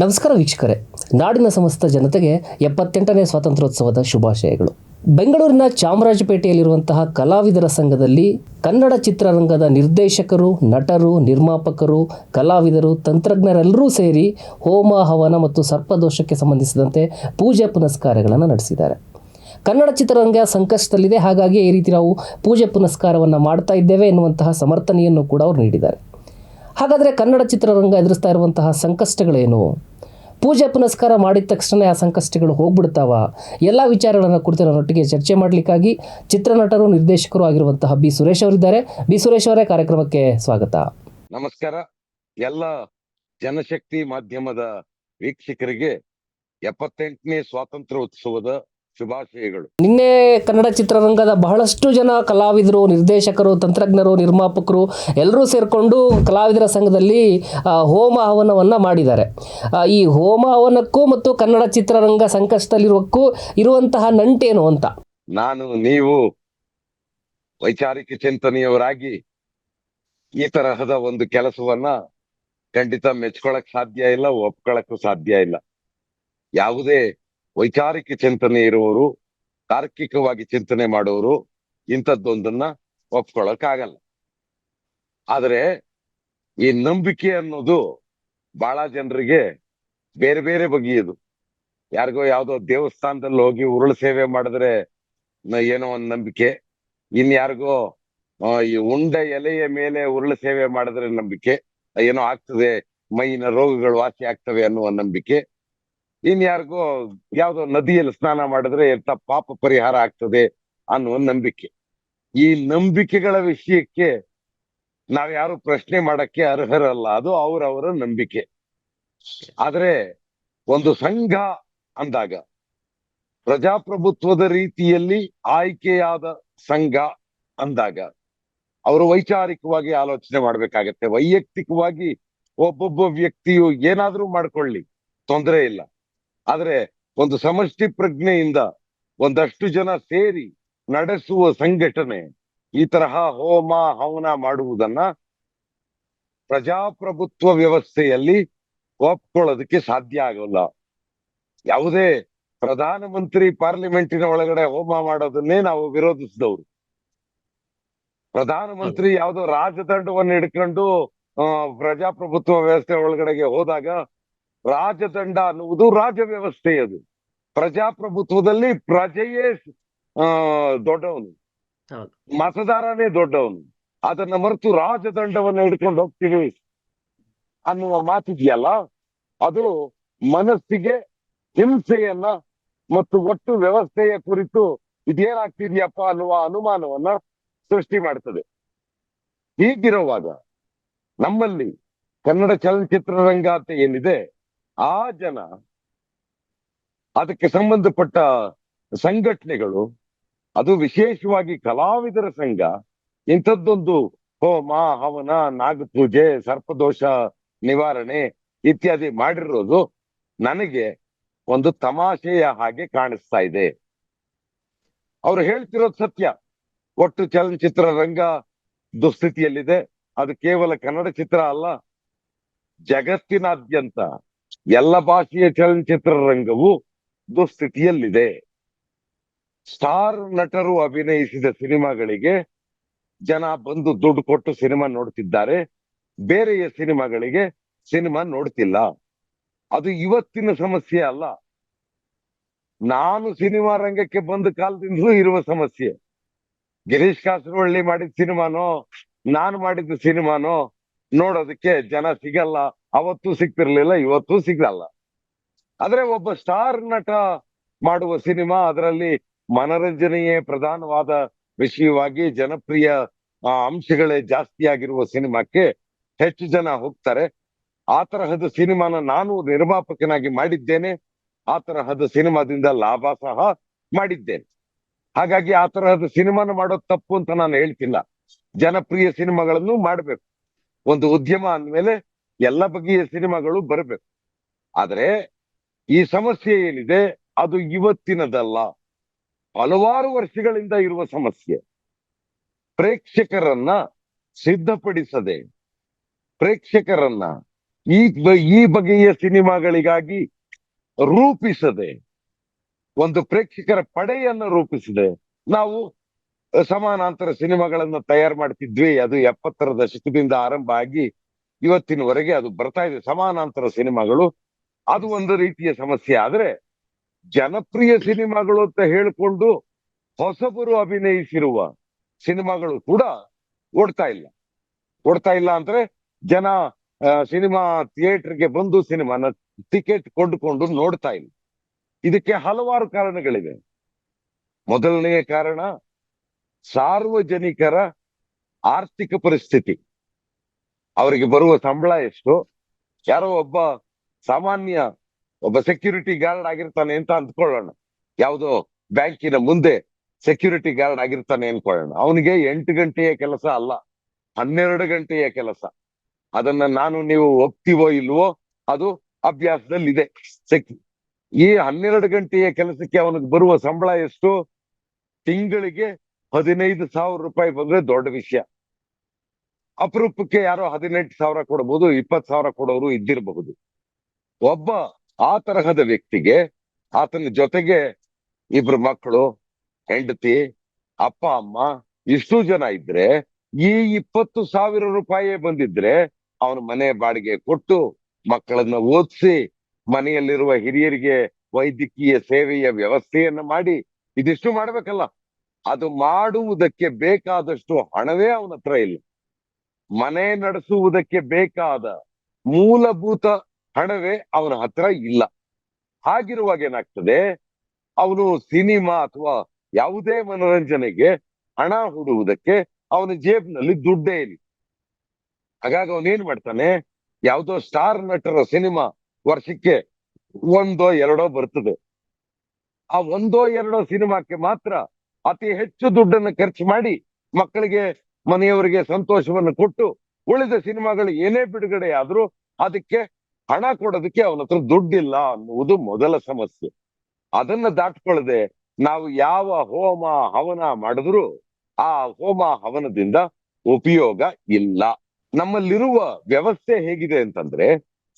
ನಮಸ್ಕಾರ ವೀಕ್ಷಕರೇ. ನಾಡಿನ ಸಮಸ್ತ ಜನತೆಗೆ ಎಪ್ಪತ್ತೆಂಟನೇ ಸ್ವಾತಂತ್ರ್ಯೋತ್ಸವದ ಶುಭಾಶಯಗಳು. ಬೆಂಗಳೂರಿನ ಚಾಮರಾಜಪೇಟೆಯಲ್ಲಿರುವಂತಹ ಕಲಾವಿದರ ಸಂಘದಲ್ಲಿ ಕನ್ನಡ ಚಿತ್ರರಂಗದ ನಿರ್ದೇಶಕರು, ನಟರು, ನಿರ್ಮಾಪಕರು, ಕಲಾವಿದರು, ತಂತ್ರಜ್ಞರೆಲ್ಲರೂ ಸೇರಿ ಹೋಮ, ಹವನ ಮತ್ತು ಸರ್ಪದೋಷಕ್ಕೆ ಸಂಬಂಧಿಸಿದಂತೆ ಪೂಜೆ ಪುನಸ್ಕಾರಗಳನ್ನು ನಡೆಸಿದ್ದಾರೆ. ಕನ್ನಡ ಚಿತ್ರರಂಗ ಸಂಕಷ್ಟದಲ್ಲಿದೆ. ಹಾಗಾಗಿ ಈ ರೀತಿ ನಾವು ಪೂಜೆ ಪುನಸ್ಕಾರವನ್ನು ಮಾಡ್ತಾ ಇದ್ದೇವೆ ಎನ್ನುವಂತಹ ಸಮರ್ಥನೆಯನ್ನು ಕೂಡ ಅವರು ನೀಡಿದ್ದಾರೆ. ಹಾಗಾದರೆ ಕನ್ನಡ ಚಿತ್ರರಂಗ ಎದುರಿಸ್ತಾ ಇರುವಂತಹ ಸಂಕಷ್ಟಗಳೇನು? ಪೂಜೆ ಪುನಸ್ಕಾರ ಮಾಡಿದ ತಕ್ಷಣ ಆ ಸಂಕಷ್ಟಗಳು ಹೋಗ್ಬಿಡ್ತಾವ? ಎಲ್ಲ ವಿಚಾರಗಳನ್ನು ಕುರಿತು ನನ್ನೊಟ್ಟಿಗೆ ಚರ್ಚೆ ಮಾಡಲಿಕ್ಕಾಗಿ ಚಿತ್ರನಟರು, ನಿರ್ದೇಶಕರು ಆಗಿರುವಂತಹ ಬಿ ಸುರೇಶ್ ಅವರಿದ್ದಾರೆ. ಬಿ ಸುರೇಶ್ ಅವರೇ ಕಾರ್ಯಕ್ರಮಕ್ಕೆ ಸ್ವಾಗತ. ನಮಸ್ಕಾರ. ಎಲ್ಲ ಜನಶಕ್ತಿ ಮಾಧ್ಯಮದ ವೀಕ್ಷಕರಿಗೆ ಎಪ್ಪತ್ತೆಂಟನೇ ಸ್ವಾತಂತ್ರ್ಯ ಉತ್ಸವದ ಶುಭಾಶಯಗಳು. ನಿನ್ನೆ ಕನ್ನಡ ಚಿತ್ರರಂಗದ ಬಹಳಷ್ಟು ಜನ ಕಲಾವಿದರು ನಿರ್ದೇಶಕರು ತಂತ್ರಜ್ಞರು ನಿರ್ಮಾಪಕರು ಎಲ್ಲರೂ ಸೇರಿಕೊಂಡು ಕಲಾವಿದರ ಸಂಘದಲ್ಲಿ ಹೋಮ ಹವನವನ್ನು ಮಾಡಿದ್ದಾರೆ. ಈ ಹೋಮ ಹವನಕ್ಕೂ ಮತ್ತು ಕನ್ನಡ ಚಿತ್ರರಂಗ ಸಂಕಷ್ಟದಲ್ಲಿರುವಕ್ಕೂ ಇರುವಂತಹ ನಂಟೇನು ಅಂತ? ನಾನು ನೀವು ವೈಚಾರಿಕ ಚಿಂತನೆಯವರಾಗಿ ಈ ತರಹದ ಒಂದು ಕೆಲಸವನ್ನ ಖಂಡಿತ ಮೆಚ್ಕೊಳಕ್ ಸಾಧ್ಯ ಇಲ್ಲ ಒಪ್ಕೊಳಕ್ಕೂ ಸಾಧ್ಯ ಇಲ್ಲ. ಯಾವುದೇ ವೈಚಾರಿಕ ಚಿಂತನೆ ಇರುವವರು ತಾರ್ಕಿಕವಾಗಿ ಚಿಂತನೆ ಮಾಡುವವರು ಇಂಥದ್ದೊಂದನ್ನ ಒಪ್ಕೊಳಕ್ ಆಗಲ್ಲ ಆದ್ರೆ ಈ ನಂಬಿಕೆ ಅನ್ನೋದು ಬಹಳ ಜನರಿಗೆ ಬೇರೆ ಬೇರೆ ಬಗೆಯದು. ಯಾರಿಗೋ ಯಾವ್ದೋ ದೇವಸ್ಥಾನದಲ್ಲಿ ಹೋಗಿ ಉರುಳು ಸೇವೆ ಮಾಡಿದ್ರೆ ಏನೋ ಒಂದ್ ನಂಬಿಕೆ. ಇನ್ ಯಾರಿಗೋ ಆ, ಈ ಉಂಡ ಎಲೆಯ ಮೇಲೆ ಉರುಳು ಸೇವೆ ಮಾಡಿದ್ರೆ ನಂಬಿಕೆ. ಏನೋ ಆಗ್ತದೆ ಮೈನ ರೋಗಗಳು ವಾಸಿ ಆಗ್ತವೆ ಅನ್ನುವ ನಂಬಿಕೆ. ಇನ್ ಯಾರಿಗೋ ಯಾವ್ದೋ ನದಿಯಲ್ಲಿ ಸ್ನಾನ ಮಾಡಿದ್ರೆ ಎಂತ ಪಾಪ ಪರಿಹಾರ ಆಗ್ತದೆ ಅನ್ನುವ ನಂಬಿಕೆ. ಈ ನಂಬಿಕೆಗಳ ವಿಷಯಕ್ಕೆ ನಾವ್ಯಾರು ಪ್ರಶ್ನೆ ಮಾಡಕ್ಕೆ ಅರ್ಹರಲ್ಲ, ಅದು ಅವರವರ ನಂಬಿಕೆ. ಆದ್ರೆ ಒಂದು ಸಂಘ ಅಂದಾಗ ಪ್ರಜಾಪ್ರಭುತ್ವದ ರೀತಿಯಲ್ಲಿ ಆಯ್ಕೆಯಾದ ಸಂಘ ಅಂದಾಗ ಅವರು ವೈಚಾರಿಕವಾಗಿ ಆಲೋಚನೆ ಮಾಡ್ಬೇಕಾಗತ್ತೆ. ವೈಯಕ್ತಿಕವಾಗಿ ಒಬ್ಬೊಬ್ಬ ವ್ಯಕ್ತಿಯು ಏನಾದ್ರೂ ಮಾಡ್ಕೊಳ್ಳಿ, ತೊಂದರೆ ಇಲ್ಲ. ಆದ್ರೆ ಒಂದು ಸಮಷ್ಟಿ ಪ್ರಜ್ಞೆಯಿಂದ ಒಂದಷ್ಟು ಜನ ಸೇರಿ ನಡೆಸುವ ಸಂಘಟನೆ ಈ ತರಹ ಹೋಮ ಹವನ ಮಾಡುವುದನ್ನ ಪ್ರಜಾಪ್ರಭುತ್ವ ವ್ಯವಸ್ಥೆಯಲ್ಲಿ ಒಪ್ಕೊಳ್ಳೋದಕ್ಕೆ ಸಾಧ್ಯ ಆಗಲ್ಲ. ಯಾವುದೇ ಪ್ರಧಾನಮಂತ್ರಿ ಪಾರ್ಲಿಮೆಂಟಿನ ಒಳಗಡೆ ಹೋಮ ಮಾಡೋದನ್ನೇ ನಾವು ವಿರೋಧಿಸಿದವರು. ಪ್ರಧಾನಮಂತ್ರಿ ಯಾವುದೋ ರಾಜದಂಡವನ್ನು ಹಿಡ್ಕೊಂಡು ಆ ಪ್ರಜಾಪ್ರಭುತ್ವ ವ್ಯವಸ್ಥೆ ಒಳಗಡೆಗೆ ಹೋದಾಗ ರಾಜದಂಡ ಅನ್ನುವುದು ರಾಜ ವ್ಯವಸ್ಥೆ ಅದು. ಪ್ರಜಾಪ್ರಭುತ್ವದಲ್ಲಿ ಪ್ರಜೆಯೇ ಆ ದೊಡ್ಡವನು. ಮತದಾರನೇ ದೊಡ್ಡವನು. ಅದನ್ನ ಮರೆತು ರಾಜದಂಡವನ್ನು ಹಿಡ್ಕೊಂಡು ಹೋಗ್ತೀವಿ ಅನ್ನುವ ಮಾತಿದೆಯಲ್ಲ? ಅದು ಮನಸ್ಸಿಗೆ ಹಿಂಸೆಯನ್ನ ಮತ್ತು ಒಟ್ಟು ವ್ಯವಸ್ಥೆಯ ಕುರಿತು ಇದೇನಾಗ್ತಿದ್ಯಪ್ಪ ಅನ್ನುವ ಅನುಮಾನವನ್ನ ಸೃಷ್ಟಿ ಮಾಡ್ತದೆ. ಹೀಗಿರುವಾಗ ನಮ್ಮಲ್ಲಿ ಕನ್ನಡ ಚಲನಚಿತ್ರರಂಗ ಅಂತ ಏನಿದೆ ಆ ಜನ ಅದಕ್ಕೆ ಸಂಬಂಧಪಟ್ಟ ಸಂಘಟನೆಗಳು, ಅದು ವಿಶೇಷವಾಗಿ ಕಲಾವಿದರ ಸಂಘ, ಇಂಥದ್ದೊಂದು ಹೋಮ ಹವನ ನಾಗಪೂಜೆ ಸರ್ಪದೋಷ ನಿವಾರಣೆ ಇತ್ಯಾದಿ ಮಾಡಿರೋದು ನನಗೆ ಒಂದು ತಮಾಷೆಯ ಹಾಗೆ ಕಾಣಿಸ್ತಾ ಇದೆ. ಅವ್ರು ಹೇಳ್ತಿರೋದು ಸತ್ಯ. ಒಟ್ಟು ಚಲನಚಿತ್ರ ರಂಗ ದುಸ್ಥಿತಿಯಲ್ಲಿದೆ. ಅದು ಕೇವಲ ಕನ್ನಡ ಚಿತ್ರ ಅಲ್ಲ, ಜಗತ್ತಿನಾದ್ಯಂತ ಎಲ್ಲ ಭಾಷೆಯ ಚಲನಚಿತ್ರ ರಂಗವು ದುಸ್ಥಿತಿಯಲ್ಲಿದೆ. ಸ್ಟಾರ್ ನಟರು ಅಭಿನಯಿಸಿದ ಸಿನಿಮಾಗಳಿಗೆ ಜನ ಬಂದು ದುಡ್ಡು ಕೊಟ್ಟು ಸಿನಿಮಾ ನೋಡ್ತಿದ್ದಾರೆ. ಬೇರೆಯ ಸಿನಿಮಾಗಳಿಗೆ ಸಿನಿಮಾ ನೋಡ್ತಿಲ್ಲ. ಅದು ಇವತ್ತಿನ ಸಮಸ್ಯೆ ಅಲ್ಲ. ನಾನು ಸಿನಿಮಾ ರಂಗಕ್ಕೆ ಬಂದ ಕಾಲದಿಂದಲೂ ಇರುವ ಸಮಸ್ಯೆ. ಗಿರೀಶ್ ಕಾಸರವಳ್ಳಿ ಮಾಡಿದ ಸಿನಿಮಾನೋ, ನಾನು ಮಾಡಿದ ಸಿನಿಮಾನೋ ನೋಡೋದಕ್ಕೆ ಜನ ಸಿಗಲ್ಲ. ಅವತ್ತು ಸಿಗ್ತಿರ್ಲಿಲ್ಲ, ಇವತ್ತು ಸಿಗಲ್ಲ. ಆದ್ರೆ ಒಬ್ಬ ಸ್ಟಾರ್ ನಟ ಮಾಡುವ ಸಿನಿಮಾ ಅದರಲ್ಲಿ ಮನರಂಜನೆಯೇ ಪ್ರಧಾನವಾದ ವಿಷಯವಾಗಿ ಜನಪ್ರಿಯ ಅಂಶಗಳೇ ಜಾಸ್ತಿ ಆಗಿರುವ ಸಿನಿಮಾಕ್ಕೆ ಹೆಚ್ಚು ಜನ ಹೋಗ್ತಾರೆ. ಆ ತರಹದ ಸಿನಿಮಾನ ನಾನು ನಿರ್ಮಾಪಕನಾಗಿ ಮಾಡಿದ್ದೇನೆ. ಆ ತರಹದ ಸಿನಿಮಾದಿಂದ ಲಾಭ ಸಹ ಮಾಡಿದ್ದೇನೆ. ಹಾಗಾಗಿ ಆ ತರಹದ ಸಿನಿಮಾನ ಮಾಡೋದು ತಪ್ಪು ಅಂತ ನಾನು ಹೇಳ್ತಿಲ್ಲ. ಜನಪ್ರಿಯ ಸಿನಿಮಾಗಳನ್ನು ಮಾಡಬೇಕು. ಒಂದು ಉದ್ಯಮ ಅಂದ್ಮೇಲೆ ಎಲ್ಲ ಬಗೆಯ ಸಿನಿಮಾಗಳು ಬರಬೇಕು. ಆದ್ರೆ ಈ ಸಮಸ್ಯೆ ಏನಿದೆ, ಅದು ಇವತ್ತಿನದಲ್ಲ. ಹಲವಾರು ವರ್ಷಗಳಿಂದ ಇರುವ ಸಮಸ್ಯೆ. ಪ್ರೇಕ್ಷಕರನ್ನ ಸಿದ್ಧಪಡಿಸದೆ, ಪ್ರೇಕ್ಷಕರನ್ನ ಈ ಈ ಬಗೆಯ ಸಿನಿಮಾಗಳಿಗಾಗಿ ರೂಪಿಸದೆ, ಒಂದು ಪ್ರೇಕ್ಷಕರ ಪಡೆಯನ್ನು ರೂಪಿಸಿದೆ ನಾವು ಸಮಾನಾಂತರ ಸಿನಿಮಾಗಳನ್ನ ತಯಾರು ಮಾಡ್ತಿದ್ವಿ. ಅದು ಎಪ್ಪತ್ತರ ದಶಕದಿಂದ ಆರಂಭ ಆಗಿ ಇವತ್ತಿನವರೆಗೆ ಅದು ಬರ್ತಾ ಇದೆ. ಸಮಾನಾಂತರ ಸಿನಿಮಾಗಳು. ಅದು ಒಂದು ರೀತಿಯ ಸಮಸ್ಯೆ. ಆದ್ರೆ ಜನಪ್ರಿಯ ಸಿನಿಮಾಗಳು ಅಂತ ಹೇಳಿಕೊಂಡು ಹೊಸಬರು ಅಭಿನಯಿಸಿರುವ ಸಿನಿಮಾಗಳು ಕೂಡ ಓಡ್ತಾ ಇಲ್ಲ. ಓಡ್ತಾ ಇಲ್ಲ ಅಂದ್ರೆ ಜನ ಸಿನಿಮಾ ಥಿಯೇಟರ್ಗೆ ಬಂದು ಸಿನಿಮಾನ ಟಿಕೆಟ್ ಕೊಂಡುಕೊಂಡು ನೋಡ್ತಾ ಇಲ್ಲ. ಇದಕ್ಕೆ ಹಲವಾರು ಕಾರಣಗಳಿವೆ. ಮೊದಲನೆಯ ಕಾರಣ ಸಾರ್ವಜನಿಕರ ಆರ್ಥಿಕ ಪರಿಸ್ಥಿತಿ. ಅವರಿಗೆ ಬರುವ ಸಂಬಳ ಎಷ್ಟು? ಯಾರೋ ಒಬ್ಬ ಸಾಮಾನ್ಯ ಒಬ್ಬ ಸೆಕ್ಯೂರಿಟಿ ಗಾರ್ಡ್ ಆಗಿರ್ತಾನೆ ಅಂತ ಅಂದ್ಕೊಳ್ಳೋಣ. ಯಾವುದೋ ಬ್ಯಾಂಕಿನ ಮುಂದೆ ಸೆಕ್ಯೂರಿಟಿ ಗಾರ್ಡ್ ಆಗಿರ್ತಾನೆ ಅನ್ಕೊಳ್ಳೋಣ ಅವನಿಗೆ ಎಂಟು ಗಂಟೆಯ ಕೆಲಸ ಅಲ್ಲ, ಹನ್ನೆರಡು ಗಂಟೆಯ ಕೆಲಸ. ಅದನ್ನ ನಾನು ನೀವು ಒಪ್ತೀವೋ ಇಲ್ವೋ ಅದು ಅಭ್ಯಾಸದಲ್ಲಿದೆ. ಈ ಹನ್ನೆರಡು ಗಂಟೆಯ ಕೆಲಸಕ್ಕೆ ಅವನಿಗೆ ಬರುವ ಸಂಬಳ ಎಷ್ಟು? ತಿಂಗಳಿಗೆ ಹದಿನೈದು ಸಾವಿರ ರೂಪಾಯಿ ಬಂದ್ರೆ ದೊಡ್ಡ ವಿಷಯ. ಅಪರೂಪಕ್ಕೆ ಯಾರೋ ಹದಿನೆಂಟು ಸಾವಿರ ಕೊಡಬಹುದು ಇಪ್ಪತ್ತು ಸಾವಿರ ಕೊಡೋರು ಇದ್ದಿರಬಹುದು. ಒಬ್ಬ ಆ ತರಹದ ವ್ಯಕ್ತಿಗೆ ಆತನ ಜೊತೆಗೆ ಇಬ್ರು ಮಕ್ಕಳು, ಹೆಂಡತಿ, ಅಪ್ಪ, ಅಮ್ಮ, ಇಷ್ಟು ಜನ ಇದ್ರೆ ಈ ಇಪ್ಪತ್ತು ಸಾವಿರ ರೂಪಾಯಿ ಬಂದಿದ್ರೆ ಅವನ ಮನೆ ಬಾಡಿಗೆ ಕೊಟ್ಟು ಮಕ್ಕಳನ್ನ ಓದಿಸಿ ಮನೆಯಲ್ಲಿರುವ ಹಿರಿಯರಿಗೆ ವೈದ್ಯಕೀಯ ಸೇವೆಯ ವ್ಯವಸ್ಥೆಯನ್ನ ಮಾಡಿ ಇದಿಷ್ಟು ಮಾಡ್ಬೇಕಲ್ಲ. ಅದು ಮಾಡುವುದಕ್ಕೆ ಬೇಕಾದಷ್ಟು ಹಣವೇ ಅವನ ಹತ್ರ ಇಲ್ಲ. ಮನೆ ನಡೆಸುವುದಕ್ಕೆ ಬೇಕಾದ ಮೂಲಭೂತ ಹಣವೇ ಅವನ ಹತ್ರ ಇಲ್ಲ. ಹಾಗಿರುವಾಗ ಏನಾಗ್ತದೆ? ಅವನು ಸಿನಿಮಾ ಅಥವಾ ಯಾವುದೇ ಮನೋರಂಜನೆಗೆ ಹಣ ಹೂಡುವುದಕ್ಕೆ ಅವನ ಜೇಬ್ನಲ್ಲಿ ದುಡ್ಡೇ ಇಲ್ಲ. ಹಾಗಾಗಿ ಅವನೇನ್ ಮಾಡ್ತಾನೆ? ಯಾವುದೋ ಸ್ಟಾರ್ ನಟರ ಸಿನಿಮಾ ವರ್ಷಕ್ಕೆ ಒಂದೋ ಎರಡೋ ಬರ್ತದೆ. ಆ ಒಂದೋ ಎರಡೋ ಸಿನಿಮಾಕ್ಕೆ ಮಾತ್ರ ಅತಿ ಹೆಚ್ಚು ದುಡ್ಡನ್ನು ಖರ್ಚು ಮಾಡಿ ಮಕ್ಕಳಿಗೆ ಮನೆಯವರಿಗೆ ಸಂತೋಷವನ್ನು ಕೊಟ್ಟು ಉಳಿದ ಸಿನಿಮಾಗಳು ಏನೇ ಬಿಡುಗಡೆ ಆದ್ರೂ ಅದಕ್ಕೆ ಹಣ ಕೊಡೋದಕ್ಕೆ ಅವನ ಹತ್ರ ದುಡ್ಡಿಲ್ಲ ಅನ್ನುವುದು ಮೊದಲ ಸಮಸ್ಯೆ. ಅದನ್ನ ದಾಟ್ಕೊಳ್ಳದೆ ನಾವು ಯಾವ ಹೋಮ ಹವನ ಮಾಡಿದ್ರು ಆ ಹೋಮ ಹವನದಿಂದ ಉಪಯೋಗ ಇಲ್ಲ. ನಮ್ಮಲ್ಲಿರುವ ವ್ಯವಸ್ಥೆ ಹೇಗಿದೆ ಅಂತಂದ್ರೆ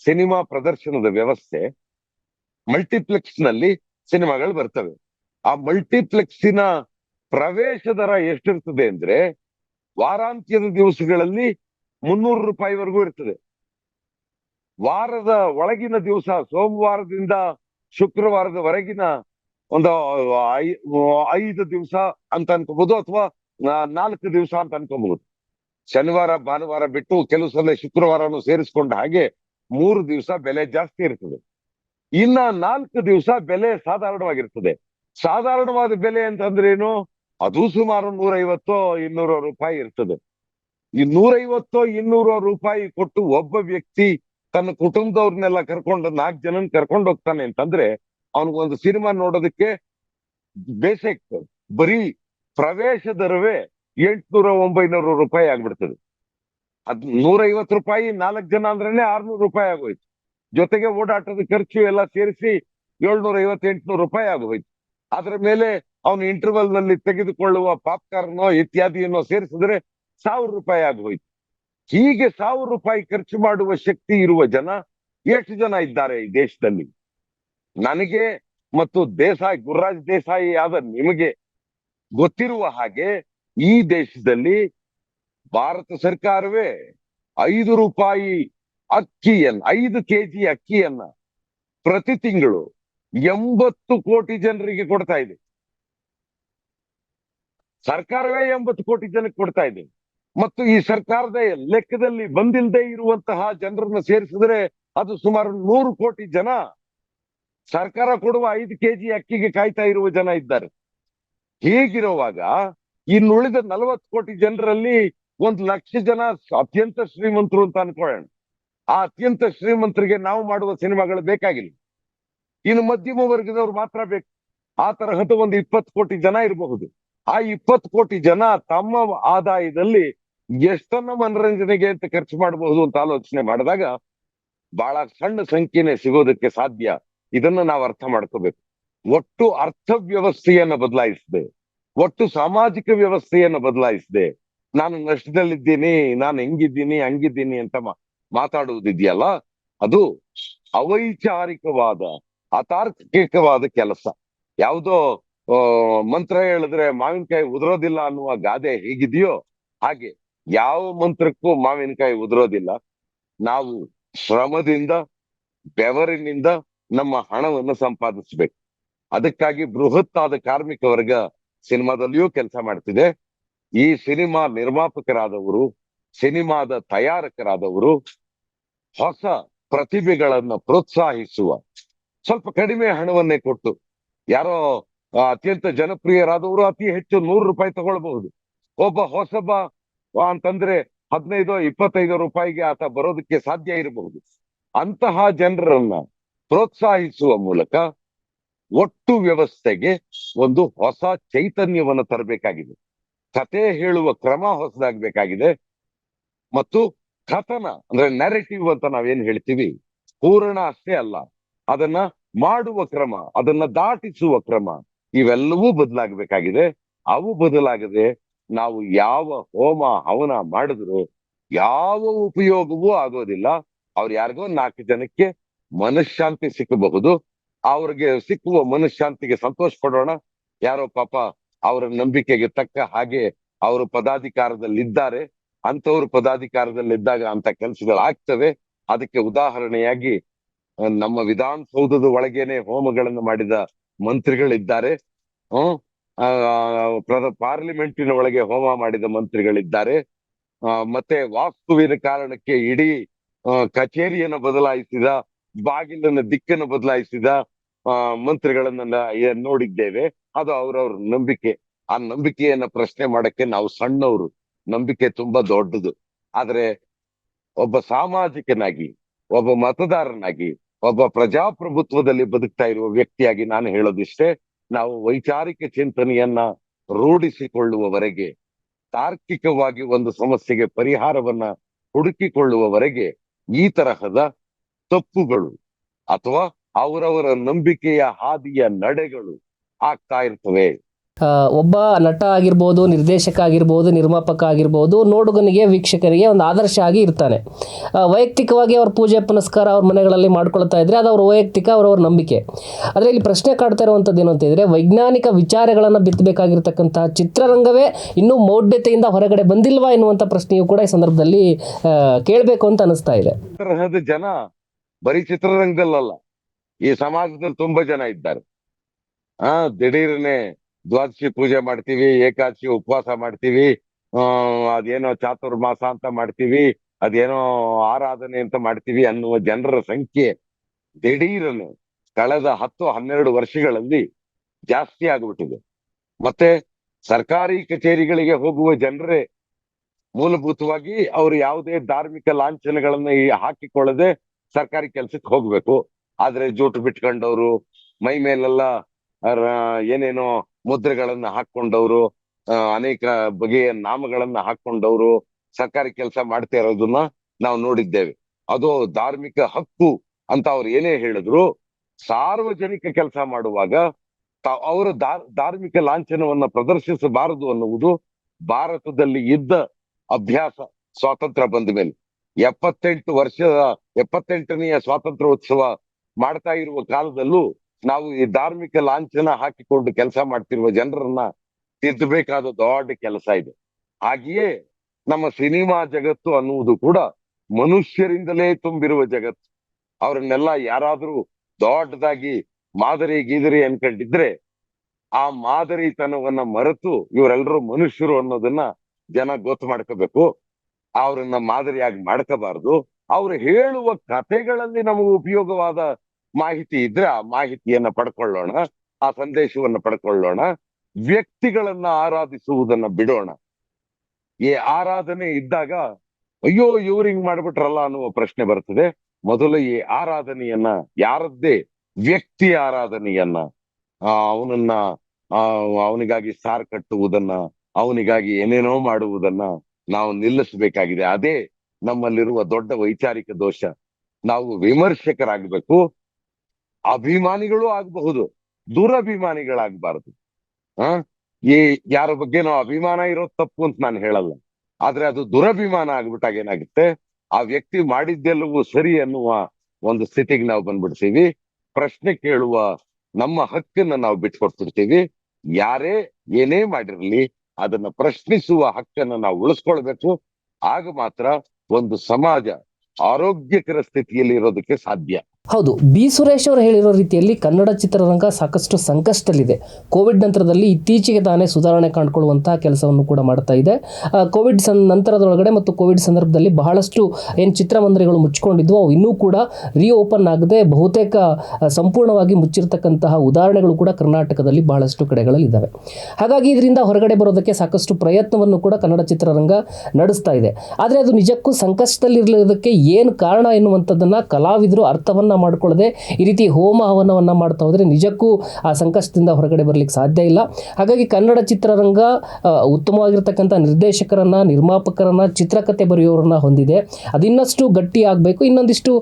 ಸಿನಿಮಾ ಪ್ರದರ್ಶನದ ವ್ಯವಸ್ಥೆ ಮಲ್ಟಿಪ್ಲೆಕ್ಸ್ನಲ್ಲಿ ಸಿನಿಮಾಗಳು ಬರ್ತವೆ. ಆ ಮಲ್ಟಿಪ್ಲೆಕ್ಸಿನ ಪ್ರವೇಶ ದರ ಎಷ್ಟಿರ್ತದೆ ಅಂದ್ರೆ ವಾರಾಂತ್ಯದ ದಿವಸಗಳಲ್ಲಿ ಮುನ್ನೂರು ರೂಪಾಯಿವರೆಗೂ ಇರ್ತದೆ. ವಾರದ ಒಳಗಿನ ದಿವಸ, ಸೋಮವಾರದಿಂದ ಶುಕ್ರವಾರದವರೆಗಿನ ಒಂದು ಐದು ದಿವಸ ಅಂತ ಅನ್ಕೋಬಹುದು ಅಥವಾ ನಾಲ್ಕು ದಿವಸ ಅಂತ ಅನ್ಕೋಬಹುದು ಶನಿವಾರ, ಭಾನುವಾರ ಬಿಟ್ಟು ಕೆಲವು ಸಲ ಶುಕ್ರವಾರನು ಸೇರಿಸ್ಕೊಂಡ ಹಾಗೆ ಮೂರು ದಿವಸ ಬೆಲೆ ಜಾಸ್ತಿ ಇರ್ತದೆ. ಇನ್ನ ನಾಲ್ಕು ದಿವಸ ಬೆಲೆ ಸಾಧಾರಣವಾಗಿರ್ತದೆ. ಸಾಧಾರಣವಾದ ಬೆಲೆ ಅಂತಂದ್ರೆ ಏನು? ಅದು ಸುಮಾರು ನೂರೈವತ್ತೋ ಇನ್ನೂರ ರೂಪಾಯಿ ಇರ್ತದೆ. ಈ ನೂರೈವತ್ತೋ ಇನ್ನೂರು ರೂಪಾಯಿ ಕೊಟ್ಟು ಒಬ್ಬ ವ್ಯಕ್ತಿ ತನ್ನ ಕುಟುಂಬದವ್ರನ್ನೆಲ್ಲ ಕರ್ಕೊಂಡು ನಾಲ್ಕು ಜನನ್ ಕರ್ಕೊಂಡು ಹೋಗ್ತಾನೆ ಅಂತಂದ್ರೆ ಅವನಿಗೊಂದು ಸಿನಿಮಾ ನೋಡೋದಕ್ಕೆ ಬೇಸಿಕ್ ಬರೀ ಪ್ರವೇಶ ದರವೇ ಎಂಟ್ನೂರ ಒಂಬೈನೂರು ರೂಪಾಯಿ ಆಗ್ಬಿಡ್ತದೆ. ಅದ್ ನೂರೈವತ್ತು ರೂಪಾಯಿ ನಾಲ್ಕು ಜನ ಅಂದ್ರೇನೆ ಆರ್ನೂರು ರೂಪಾಯಿ ಆಗೋಯ್ತು. ಜೊತೆಗೆ ಓಡಾಟದ ಖರ್ಚು ಎಲ್ಲ ಸೇರಿಸಿ ಏಳ್ನೂರ ಐವತ್ತು ಎಂಟ್ನೂರು ರೂಪಾಯಿ ಆಗೋಯ್ತು. ಅದ್ರ ಮೇಲೆ ಅವನು ಇಂಟರ್ವಲ್ನಲ್ಲಿ ತೆಗೆದುಕೊಳ್ಳುವ ಪಾಪ್ಕಾರ್ನೋ ಇತ್ಯಾದಿಯನ್ನೋ ಸೇರಿಸಿದ್ರೆ ಸಾವಿರ ರೂಪಾಯಿ ಆಗೋಯ್ತು. ಹೀಗೆ ಸಾವಿರ ರೂಪಾಯಿ ಖರ್ಚು ಮಾಡುವ ಶಕ್ತಿ ಇರುವ ಜನ ಎಷ್ಟು ಜನ ಇದ್ದಾರೆ ಈ ದೇಶದಲ್ಲಿ? ನನಗೆ ಮತ್ತು ದೇಸಾಯಿ, ಗುರುರಾಜ್ ದೇಸಾಯಿ ಆದ ನಿಮಗೆ ಗೊತ್ತಿರುವ ಹಾಗೆ ಈ ದೇಶದಲ್ಲಿ ಭಾರತ ಸರ್ಕಾರವೇ ಐದು ರೂಪಾಯಿ ಅಕ್ಕಿಯನ್ನ, ಐದು ಕೆಜಿ ಅಕ್ಕಿಯನ್ನ ಪ್ರತಿ ತಿಂಗಳು ಎಂಬತ್ತು ಕೋಟಿ ಜನರಿಗೆ ಕೊಡ್ತಾ ಇದೆ. ಸರ್ಕಾರವೇ ಎಂಬತ್ತು ಕೋಟಿ ಜನಕ್ಕೆ ಕೊಡ್ತಾ ಇದೆ. ಮತ್ತು ಈ ಸರ್ಕಾರದ ಲೆಕ್ಕದಲ್ಲಿ ಬಂದಿಲ್ಲದೆ ಇರುವಂತಹ ಜನರನ್ನ ಸೇರಿಸಿದ್ರೆ ಅದು ಸುಮಾರು ನೂರು ಕೋಟಿ ಜನ ಸರ್ಕಾರ ಕೊಡುವ ಐದು ಕೆಜಿ ಅಕ್ಕಿಗೆ ಕಾಯ್ತಾ ಇರುವ ಜನ ಇದ್ದಾರೆ. ಹೀಗಿರುವಾಗ ಇನ್ನುಳಿದ ನಲವತ್ತು ಕೋಟಿ ಜನರಲ್ಲಿ ಒಂದು ಲಕ್ಷ ಜನ ಅತ್ಯಂತ ಶ್ರೀಮಂತರು ಅಂತ ಅನ್ಕೊಳ್ಳೋಣ. ಆ ಅತ್ಯಂತ ಶ್ರೀಮಂತರಿಗೆ ನಾವು ಮಾಡುವ ಸಿನಿಮಾಗಳು ಬೇಕಾಗಿಲ್ಲ. ಇನ್ನು ಮಧ್ಯಮ ವರ್ಗದವ್ರು ಮಾತ್ರ ಬೇಕು. ಆ ತರಹದ ಒಂದು ಇಪ್ಪತ್ತು ಕೋಟಿ ಜನ ಇರಬಹುದು. ಆ ಇಪ್ಪತ್ತು ಕೋಟಿ ಜನ ತಮ್ಮ ಆದಾಯದಲ್ಲಿ ಎಷ್ಟನ್ನ ಮನರಂಜನೆಗೆ ಅಂತ ಖರ್ಚು ಮಾಡಬಹುದು ಅಂತ ಆಲೋಚನೆ ಮಾಡಿದಾಗ ಬಹಳ ಸಣ್ಣ ಸಂಖ್ಯೆನೆ ಸಿಗೋದಕ್ಕೆ ಸಾಧ್ಯ. ಇದನ್ನ ನಾವು ಅರ್ಥ ಮಾಡ್ಕೋಬೇಕು. ಒಟ್ಟು ಅರ್ಥ ವ್ಯವಸ್ಥೆಯನ್ನ ಬದಲಾಯಿಸಿದೆ. ಒಟ್ಟು ಸಾಮಾಜಿಕ ವ್ಯವಸ್ಥೆಯನ್ನ ಬದಲಾಯಿಸಿದೆ. ನಾನು ನಷ್ಟದಲ್ಲಿದ್ದೀನಿ, ನಾನು ಹೆಂಗಿದ್ದೀನಿ, ಹಂಗಿದ್ದೀನಿ ಅಂತ ಮಾತಾಡುವುದಿದೆಯಲ್ಲ? ಅದು ಅವೈಚಾರಿಕವಾದ, ಅತಾರ್ಕಿಕವಾದ ಕೆಲಸ. ಯಾವುದೋ ಮಂತ್ರ ಹೇಳಿದ್ರೆ ಮಾವಿನಕಾಯಿ ಉದುರೋದಿಲ್ಲ ಅನ್ನುವ ಗಾದೆ ಹೇಗಿದೆಯೋ ಹಾಗೆ ಯಾವ ಮಂತ್ರಕ್ಕೂ ಮಾವಿನಕಾಯಿ ಉದುರೋದಿಲ್ಲ. ನಾವು ಶ್ರಮದಿಂದ, ಬೆವರಿನಿಂದ ನಮ್ಮ ಹಣವನ್ನು ಸಂಪಾದಿಸ್ಬೇಕು. ಅದಕ್ಕಾಗಿ ಬೃಹತ್ತಾದ ಕಾರ್ಮಿಕ ವರ್ಗ ಸಿನಿಮಾದಲ್ಲಿಯೂ ಕೆಲಸ ಮಾಡ್ತಿದೆ. ಈ ಸಿನಿಮಾ ನಿರ್ಮಾಪಕರಾದವರು, ಸಿನಿಮಾದ ತಯಾರಕರಾದವರು ಹೊಸ ಪ್ರತಿಭೆಗಳನ್ನ ಪ್ರೋತ್ಸಾಹಿಸುವ ಸ್ವಲ್ಪ ಕಡಿಮೆ ಹಣವನ್ನೇ ಕೊಟ್ಟು, ಯಾರೋ ಅತ್ಯಂತ ಜನಪ್ರಿಯರಾದವರು ಅತಿ ಹೆಚ್ಚು ನೂರು ರೂಪಾಯಿ ತಗೊಳ್ಬಹುದು. ಒಬ್ಬ ಹೊಸಬ ಅಂತಂದ್ರೆ ಹದಿನೈದು ಇಪ್ಪತ್ತೈದು ರೂಪಾಯಿಗೆ ಆತ ಬರೋದಕ್ಕೆ ಸಾಧ್ಯ ಇರಬಹುದು. ಅಂತಹ ಜನರನ್ನ ಪ್ರೋತ್ಸಾಹಿಸುವ ಮೂಲಕ ಒಟ್ಟು ವ್ಯವಸ್ಥೆಗೆ ಒಂದು ಹೊಸ ಚೈತನ್ಯವನ್ನು ತರಬೇಕಾಗಿದೆ. ಕತೆ ಹೇಳುವ ಕ್ರಮ ಹೊಸದಾಗಬೇಕಾಗಿದೆ. ಮತ್ತು ಕಥನ ಅಂದ್ರೆ ನೆರೆಟಿವ್ ಅಂತ ನಾವೇನ್ ಹೇಳ್ತೀವಿ? ಪೂರ್ಣ ಅಷ್ಟೇ ಅಲ್ಲ. ಅದನ್ನ ಮಾಡುವ ಕ್ರಮ, ಅದನ್ನ ದಾಟಿಸುವ ಕ್ರಮ ಇವೆಲ್ಲವೂ ಬದಲಾಗಬೇಕಾಗಿದೆ. ಅವು ಬದಲಾಗದೆ ನಾವು ಯಾವ ಹೋಮ, ಹವನ ಮಾಡಿದ್ರು ಯಾವ ಉಪಯೋಗವೂ ಆಗೋದಿಲ್ಲ. ಅವ್ರು ಯಾರಿಗೋ ನಾಲ್ಕು ಜನಕ್ಕೆ ಮನಃಶಾಂತಿ ಸಿಕ್ಕಬಹುದು. ಅವ್ರಿಗೆ ಸಿಕ್ಕುವ ಮನಃಶಾಂತಿಗೆ ಸಂತೋಷ ಪಡೋಣ. ಯಾರೋ ಪಾಪ ಅವರ ನಂಬಿಕೆಗೆ ತಕ್ಕ ಹಾಗೆ ಅವರು ಪದಾಧಿಕಾರದಲ್ಲಿದ್ದಾರೆ. ಅಂತವ್ರು ಪದಾಧಿಕಾರದಲ್ಲಿದ್ದಾಗ ಅಂತ ಕೆಲಸಗಳು ಆಗ್ತವೆ. ಅದಕ್ಕೆ ಉದಾಹರಣೆಯಾಗಿ, ನಮ್ಮ ವಿಧಾನಸೌಧದ ಒಳಗೇನೆ ಹೋಮಗಳನ್ನು ಮಾಡಿದ ಮಂತ್ರಿಗಳಿದ್ದಾರೆ. ಹ್ಮ್? ಪಾರ್ಲಿಮೆಂಟಿನ ಒಳಗೆ ಹೋಮ ಮಾಡಿದ ಮಂತ್ರಿಗಳಿದ್ದಾರೆ. ಮತ್ತೆ ವಾಸ್ತುವಿನ ಕಾರಣಕ್ಕೆ ಇಡೀ ಕಚೇರಿಯನ್ನು ಬದಲಾಯಿಸಿದ, ಬಾಗಿಲನ್ನ ದಿಕ್ಕನ್ನು ಬದಲಾಯಿಸಿದ ಮಂತ್ರಿಗಳನ್ನ ನೋಡಿದ್ದೇವೆ. ಅದು ಅವ್ರವ್ರ ನಂಬಿಕೆ. ಆ ನಂಬಿಕೆಯನ್ನ ಪ್ರಶ್ನೆ ಮಾಡಕ್ಕೆ ನಾವು ಸಣ್ಣವರು. ನಂಬಿಕೆ ತುಂಬಾ ದೊಡ್ಡದು. ಆದ್ರೆ, ಒಬ್ಬ ಸಾಮಾಜಿಕನಾಗಿ, ಒಬ್ಬ ಮತದಾರನಾಗಿ ಒಬ್ಬ ಪ್ರಜಾಪ್ರಭುತ್ವದಲ್ಲಿ ಬದುಕ್ತಾ ಇರುವ ವ್ಯಕ್ತಿಯಾಗಿ ನಾನು ಹೇಳೋದಿಷ್ಟೇ, ನಾವು ವೈಚಾರಿಕ ಚಿಂತನೆಯನ್ನ ರೂಢಿಸಿಕೊಳ್ಳುವವರೆಗೆ, ತಾರ್ಕಿಕವಾಗಿ ಒಂದು ಸಮಸ್ಯೆಗೆ ಪರಿಹಾರವನ್ನ ಹುಡುಕಿಕೊಳ್ಳುವವರೆಗೆ ಈ ತರಹದ ತಪ್ಪುಗಳು ಅಥವಾ ಅವರವರ ನಂಬಿಕೆಯ ಹಾದಿಯ ನಡೆಗಳು ಆಗ್ತಾ ಇರ್ತವೆ. ಒಬ್ಬ ನಟ ಆಗಿರ್ಬೋದು, ನಿರ್ದೇಶಕ ಆಗಿರ್ಬೋದು, ನಿರ್ಮಾಪಕ ಆಗಿರ್ಬೋದು, ನೋಡುಗನಿಗೆ, ವೀಕ್ಷಕರಿಗೆ ಒಂದು ಆದರ್ಶ ಆಗಿ ಇರ್ತಾನೆ. ವೈಯಕ್ತಿಕವಾಗಿ ಅವ್ರ ಪೂಜೆ, ಪುನಸ್ಕಾರ ಅವ್ರ ಮನೆಗಳಲ್ಲಿ ಮಾಡ್ಕೊಳ್ತಾ ಇದ್ರೆ ಅದು ಅವ್ರ ವೈಯಕ್ತಿಕ ಅವರವ್ರ ನಂಬಿಕೆ. ಆದರೆ ಇಲ್ಲಿ ಪ್ರಶ್ನೆ ಕಾಡ್ತಾ ಇರುವಂಥದ್ದು ಏನು ಅಂತ ಇದ್ದರೆ ವೈಜ್ಞಾನಿಕ ವಿಚಾರಗಳನ್ನು ಬಿತ್ತಬೇಕಾಗಿರ್ತಕ್ಕಂತಹ ಚಿತ್ರರಂಗವೇ ಇನ್ನೂ ಮೌಢ್ಯತೆಯಿಂದ ಹೊರಗಡೆ ಬಂದಿಲ್ವಾ ಎನ್ನುವಂಥ ಪ್ರಶ್ನೆಯು ಕೂಡ ಈ ಸಂದರ್ಭದಲ್ಲಿ ಕೇಳಬೇಕು ಅಂತ ಅನಿಸ್ತಾ ಇದೆ. ಜನ ಬರೀ ಚಿತ್ರರಂಗದಲ್ಲ ಈ ಸಮಾಜದಲ್ಲಿ ತುಂಬಾ ಜನ ಇದ್ದಾರೆ. ಆ, ದಿಢೀರನೆ ದ್ವಾದಶಿ ಪೂಜೆ ಮಾಡ್ತೀವಿ, ಏಕಾದಶಿ ಉಪವಾಸ ಮಾಡ್ತೀವಿ, ಆ, ಅದೇನೋ ಚಾತುರ್ಮಾಸ ಅಂತ ಮಾಡ್ತೀವಿ, ಅದೇನೋ ಆರಾಧನೆ ಅಂತ ಮಾಡ್ತೀವಿ ಅನ್ನುವ ಜನರ ಸಂಖ್ಯೆ ದಿಢೀರನು ಕಳೆದ ಹತ್ತು, ಹನ್ನೆರಡು ವರ್ಷಗಳಲ್ಲಿ ಜಾಸ್ತಿ ಆಗ್ಬಿಟ್ಟಿದೆ. ಮತ್ತೆ ಸರ್ಕಾರಿ ಕಚೇರಿಗಳಿಗೆ ಹೋಗುವ ಜನರೇ ಮೂಲಭೂತವಾಗಿ ಅವರು ಯಾವುದೇ ಧಾರ್ಮಿಕ ಲಾಂಛನಗಳನ್ನ ಹಾಕಿಕೊಳ್ಳದೆ ಸರ್ಕಾರಿ ಕೆಲಸಕ್ಕೆ ಹೋಗ್ಬೇಕು. ಆದ್ರೆ ಜೂಟು ಬಿಟ್ಕೊಂಡವ್ರು, ಮೈ ಮೇಲೆಲ್ಲ ಏನೇನೋ ಮುದ್ರೆಗಳನ್ನ ಹಾಕೊಂಡವ್ರು ಅನೇಕ ಬಗೆಯ ನಾಮಗಳನ್ನ ಹಾಕೊಂಡವ್ರು ಸರ್ಕಾರಿ ಕೆಲಸ ಮಾಡ್ತಾ ಇರೋದನ್ನ ನಾವು ನೋಡಿದ್ದೇವೆ. ಅದು ಧಾರ್ಮಿಕ ಹಕ್ಕು ಅಂತ ಅವ್ರು ಏನೇ ಹೇಳಿದ್ರು, ಸಾರ್ವಜನಿಕ ಕೆಲಸ ಮಾಡುವಾಗ ಅವರ ಧಾರ್ಮಿಕ ಲಾಂಛನವನ್ನ ಪ್ರದರ್ಶಿಸಬಾರದು ಅನ್ನುವುದು ಭಾರತದಲ್ಲಿ ಇದ್ದ ಅಭ್ಯಾಸ, ಸ್ವಾತಂತ್ರ್ಯ ಬಂದ ಮೇಲೆ. ಎಪ್ಪತ್ತೆಂಟು ವರ್ಷದ ಎಪ್ಪತ್ತೆಂಟನೆಯ ಸ್ವಾತಂತ್ರ್ಯೋತ್ಸವ ಮಾಡ್ತಾ ಇರುವ ಕಾಲದಲ್ಲೂ ನಾವು ಈ ಧಾರ್ಮಿಕ ಲಾಂಛನ ಹಾಕಿಕೊಂಡು ಕೆಲಸ ಮಾಡ್ತಿರುವ ಜನರನ್ನ ತಿದ್ದಬೇಕಾದ ದೊಡ್ಡ ಕೆಲಸ ಇದೆ. ಹಾಗೆಯೇ ನಮ್ಮ ಸಿನಿಮಾ ಜಗತ್ತು ಅನ್ನುವುದು ಕೂಡ ಮನುಷ್ಯರಿಂದಲೇ ತುಂಬಿರುವ ಜಗತ್ತು. ಅವರನ್ನೆಲ್ಲ ಯಾರಾದ್ರೂ ದೊಡ್ಡದಾಗಿ ಮಾದರಿ ಗೀದರಿ ಅನ್ಕೊಂಡಿದ್ರೆ ಆ ಮಾದರಿತನವನ್ನ ಮರೆತು ಇವರೆಲ್ಲರೂ ಮನುಷ್ಯರು ಅನ್ನೋದನ್ನ ಜನ ಗೊತ್ತು ಮಾಡ್ಕೋಬೇಕು. ಅವ್ರನ್ನ ಮಾದರಿಯಾಗಿ ಮಾಡ್ಕೋಬಾರ್ದು. ಅವ್ರು ಹೇಳುವ ಕಥೆಗಳಲ್ಲಿ ನಮಗೆ ಉಪಯೋಗವಾದ ಮಾಹಿತಿ ಇದ್ರೆ ಆ ಮಾಹಿತಿಯನ್ನ ಪಡ್ಕೊಳ್ಳೋಣ, ಆ ಸಂದೇಶವನ್ನ ಪಡ್ಕೊಳ್ಳೋಣ, ವ್ಯಕ್ತಿಗಳನ್ನ ಆರಾಧಿಸುವುದನ್ನ ಬಿಡೋಣ. ಈ ಆರಾಧನೆ ಇದ್ದಾಗ ಅಯ್ಯೋ ಇವ್ರಿಂಗ್ ಮಾಡ್ಬಿಟ್ರಲ್ಲ ಅನ್ನುವ ಪ್ರಶ್ನೆ ಬರ್ತದೆ. ಮೊದಲು ಈ ಆರಾಧನೆಯನ್ನ ಯಾರದ್ದೇ ವ್ಯಕ್ತಿ ಆರಾಧನೆಯನ್ನ, ಆ, ಅವನನ್ನ, ಆ, ಅವನಿಗಾಗಿ ಸಾರ್ ಕಟ್ಟುವುದನ್ನ, ಅವನಿಗಾಗಿ ಏನೇನೋ ಮಾಡುವುದನ್ನ ನಾವು ನಿಲ್ಲಿಸಬೇಕಾಗಿದೆ. ಅದೇ ನಮ್ಮಲ್ಲಿರುವ ದೊಡ್ಡ ವೈಚಾರಿಕ ದೋಷ. ನಾವು ವಿಮರ್ಶಕರಾಗಬೇಕು. ಅಭಿಮಾನಿಗಳು ಆಗಬಹುದು, ದುರಭಿಮಾನಿಗಳಾಗಬಾರದು. ಆ? ಈ ಯಾರ ಬಗ್ಗೆನೋ ಅಭಿಮಾನ ಇರೋದು ತಪ್ಪು ಅಂತ ನಾನು ಹೇಳಲ್ಲ. ಆದ್ರೆ ಅದು ದುರಭಿಮಾನ ಆಗ್ಬಿಟ್ಟಾಗ ಏನಾಗುತ್ತೆ? ಆ ವ್ಯಕ್ತಿ ಮಾಡಿದ್ದೆಲ್ಲವೂ ಸರಿ ಅನ್ನುವ ಒಂದು ಸ್ಥಿತಿಗೆ ನಾವು ಬಂದ್ಬಿಡ್ತೀವಿ. ಪ್ರಶ್ನೆ ಕೇಳುವ ನಮ್ಮ ಹಕ್ಕನ್ನ ನಾವು ಬಿಟ್ಕೊಟ್ಬಿಡ್ತೀವಿ. ಯಾರೇ ಏನೇ ಮಾಡಿರಲಿ, ಅದನ್ನ ಪ್ರಶ್ನಿಸುವ ಹಕ್ಕನ್ನ ನಾವು ಉಳಿಸ್ಕೊಳ್ಬೇಕು. ಆಗ ಮಾತ್ರ ಒಂದು ಸಮಾಜ ಆರೋಗ್ಯಕರ ಸ್ಥಿತಿಯಲ್ಲಿ ಇರೋದಕ್ಕೆ ಸಾಧ್ಯ. ಹೌದು, ಬಿ ಸುರೇಶ್ ಅವರು ಹೇಳಿರೋ ರೀತಿಯಲ್ಲಿ ಕನ್ನಡ ಚಿತ್ರರಂಗ ಸಾಕಷ್ಟು ಸಂಕಷ್ಟದಲ್ಲಿದೆ. ಕೋವಿಡ್ ನಂತರದಲ್ಲಿ ಇತ್ತೀಚೆಗೆ ತಾನೇ ಸುಧಾರಣೆ ಕಂಡುಕೊಳ್ಳುವಂತಹ ಕೆಲಸವನ್ನು ಕೂಡ ಮಾಡ್ತಾ ಇದೆ. ಕೋವಿಡ್ ಸಂ, ನಂತರದೊಳಗಡೆ ಮತ್ತು ಕೋವಿಡ್ ಸಂದರ್ಭದಲ್ಲಿ ಬಹಳಷ್ಟು ಏನು ಚಿತ್ರಮಂದಿರಗಳು ಮುಚ್ಚಿಕೊಂಡಿದ್ವು, ಅವು ಇನ್ನೂ ಕೂಡ ರೀಓಪನ್ ಆಗದೆ ಬಹುತೇಕ ಸಂಪೂರ್ಣವಾಗಿ ಮುಚ್ಚಿರ್ತಕ್ಕಂತಹ ಉದಾಹರಣೆಗಳು ಕೂಡ ಕರ್ನಾಟಕದಲ್ಲಿ ಬಹಳಷ್ಟು ಕಡೆಗಳಲ್ಲಿ ಇದ್ದಾವೆ. ಹಾಗಾಗಿ ಇದರಿಂದ ಹೊರಗಡೆ ಬರೋದಕ್ಕೆ ಸಾಕಷ್ಟು ಪ್ರಯತ್ನವನ್ನು ಕೂಡ ಕನ್ನಡ ಚಿತ್ರರಂಗ ನಡೆಸ್ತಾ ಇದೆ. ಆದರೆ ಅದು ನಿಜಕ್ಕೂ ಸಂಕಷ್ಟದಲ್ಲಿರಲಿರೋದಕ್ಕೆ ಏನು ಕಾರಣ ಎನ್ನುವಂಥದ್ದನ್ನು ಕಲಾವಿದರು ಅರ್ಥವನ್ನು ಮಾಡ್ಕೊಳ್ಳದೆ ಈ ರೀತಿ ಹೋಮ ಹವನವನ್ನು ಮಾಡ್ತಾ ಹೋದರೆ ನಿಜಕ್ಕೂ ಆ ಸಂಕಷ್ಟದಿಂದ ಹೊರಗಡೆ ಬರಲಿಕ್ಕೆ ಸಾಧ್ಯ ಇಲ್ಲ. ಹಾಗಾಗಿ ಕನ್ನಡ ಚಿತ್ರರಂಗ ಉತ್ತಮವಾಗಿರ್ತಕ್ಕಂಥ ನಿರ್ದೇಶಕರನ್ನು, ನಿರ್ಮಾಪಕರನ್ನು ಚಿತ್ರಕಥೆ ಬರೆಯುವವರನ್ನು ಹೊಂದಿದೆ. ಅದಿನ್ನಷ್ಟು ಗಟ್ಟಿ ಆಗಬೇಕು. ಇನ್ನೊಂದಿಷ್ಟು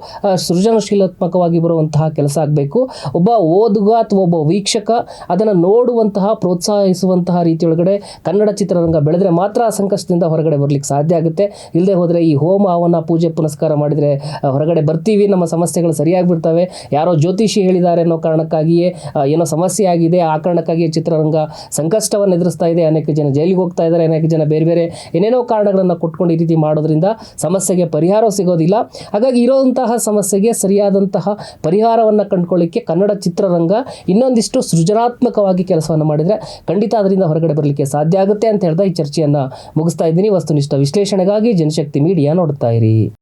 ಸೃಜನಶೀಲಾತ್ಮಕವಾಗಿ ಬರುವಂತಹ ಕೆಲಸ ಆಗಬೇಕು. ಒಬ್ಬ ಓದುಗ ಅಥವಾ ಒಬ್ಬ ವೀಕ್ಷಕ ಅದನ್ನು ನೋಡುವಂತಹ, ಪ್ರೋತ್ಸಾಹಿಸುವಂತಹ ರೀತಿಯೊಳಗಡೆ ಕನ್ನಡ ಚಿತ್ರರಂಗ ಬೆಳೆದರೆ ಮಾತ್ರ ಆ ಸಂಕಷ್ಟದಿಂದ ಹೊರಗಡೆ ಬರಲಿಕ್ಕೆ ಸಾಧ್ಯ ಆಗುತ್ತೆ. ಇಲ್ಲದೆ ಹೋದರೆ ಈ ಹೋಮ ಹವನ ಪೂಜೆ ಪುನಸ್ಕಾರ ಮಾಡಿದರೆ ಹೊರಗಡೆ ಬರ್ತೀವಿ. ನಮ್ಮ ಸಮಸ್ಯೆಗಳು ಸರಿಯಾಗಿ ಬಿಡ್ತವೆ ಯಾರೋ ಜ್ಯೋತಿಷಿ ಹೇಳಿದ್ದಾರೆ ಅನ್ನೋ ಕಾರಣಕ್ಕಾಗಿಯೇ ಏನೋ ಸಮಸ್ಯೆ ಆಗಿದೆ, ಆ ಕಾರಣಕ್ಕಾಗಿಯೇ ಚಿತ್ರರಂಗ ಸಂಕಷ್ಟವನ್ನು ಎದುರಿಸ್ತಾ ಇದೆ. ಅನೇಕ ಜನ ಜೈಲಿಗೆ ಹೋಗ್ತಾ ಇದ್ದಾರೆ, ಅನೇಕ ಜನ ಬೇರೆ ಬೇರೆ ಏನೇನೋ ಕಾರಣಗಳನ್ನು ಕೊಟ್ಕೊಂಡು ಈ ರೀತಿ ಮಾಡೋದ್ರಿಂದ ಸಮಸ್ಯೆಗೆ ಪರಿಹಾರ ಸಿಗೋದಿಲ್ಲ. ಹಾಗಾಗಿ ಇರೋಂತಹ ಸಮಸ್ಯೆಗೆ ಸರಿಯಾದಂತಹ ಪರಿಹಾರವನ್ನು ಕಂಡುಕೊಳ್ಳಿಕ್ಕೆ ಕನ್ನಡ ಚಿತ್ರರಂಗ ಇನ್ನೊಂದಿಷ್ಟು ಸೃಜನಾತ್ಮಕವಾಗಿ ಕೆಲಸವನ್ನು ಮಾಡಿದರೆ ಖಂಡಿತ ಅದರಿಂದ ಹೊರಗಡೆ ಬರಲಿಕ್ಕೆ ಸಾಧ್ಯ ಆಗುತ್ತೆ ಅಂತ ಹೇಳ್ತಾ ಈ ಚರ್ಚೆಯನ್ನು ಮುಗಿಸ್ತಾ ಇದ್ದೀನಿ. ವಸ್ತುನಿಷ್ಠ ವಿಶ್ಲೇಷಣೆಗಾಗಿ ಜನಶಕ್ತಿ ಮೀಡಿಯಾ ನೋಡ್ತಾ ಇರಿ.